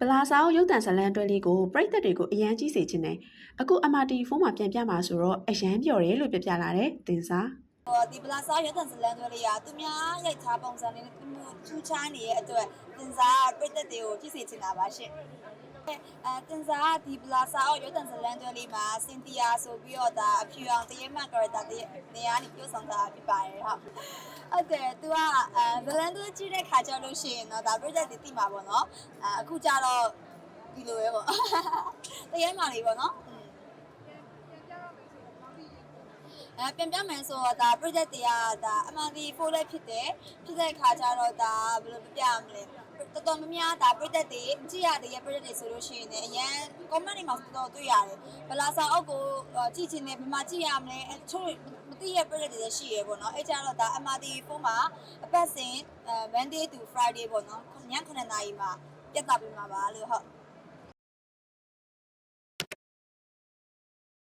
ပလာဇာကိုရုပ်တံဇလန်တွဲလေးကိုပရိသတ်တွေကိုအရန်ကြီးစေခြင်းနဲ့အခု MRT ဖုန်းမှာပြန်ပြမှာဆိုတော့အရန်ပြော်တယ်လို့ပြပြလာတယ်တင်စား ဟိုဒီပလာစာရွက်တန်ဇလန်တွေလေးကသူများရိုက်ထားပုံစံလေးနဲ့သူထူးခြားနေတဲ့အတွက်တင်စားပြည့်သက်တွေကိုကြည့်စေချင်တာပါရှင်အဲတင်စားကဒီပလာစာရွက်တန်ဇလန်တွေလေးမှာစင်တီယာဆိုပြီးတော့ဒါအဖြူအောင်တရေမတ်ကရတာတရေနေရာနေပြုတ်ဆောင်တာဖြစ်ပါတယ်ဟုတ်ဟုတ်တယ် तू ကအဲဇလန်တွေကြည့်တဲ့ခါကျလို့ရှိရင်တော့ဒါပြည့်သက်တွေသိမှာပေါ့နော်အဲအခုကျတော့ဒီလိုပဲပေါ့တရေမလေးပေါ့နော် အဲပြန်ပြမယ်ဆိုတော့ဒါ project တွေကဒါ MRD4 လည်းဖြစ်တယ်ဖြစ်တဲ့ခါကျတော့ဒါဘယ်လိုပြပြရမလဲတော်တော်များများဒါ project တွေကြည့်ရတဲ့ project တွေဆိုလို့ရှိရင်လည်းအရန် comment တွေမှာတော်တော်တွေ့ရတယ်ဘလာစာအုပ်ကိုကြည့်ချင်တယ်ဘယ်မှာကြည့်ရမလဲအချို့မသိရ project တွေလည်းရှိရပေါ့နော်အဲကြတော့ဒါ MRD4 မှာအပတ်စဉ် Monday to Friday ပေါ့နော်ည9:00နာရီမှာပြတ်တာပြမှာပါလို့ဟုတ်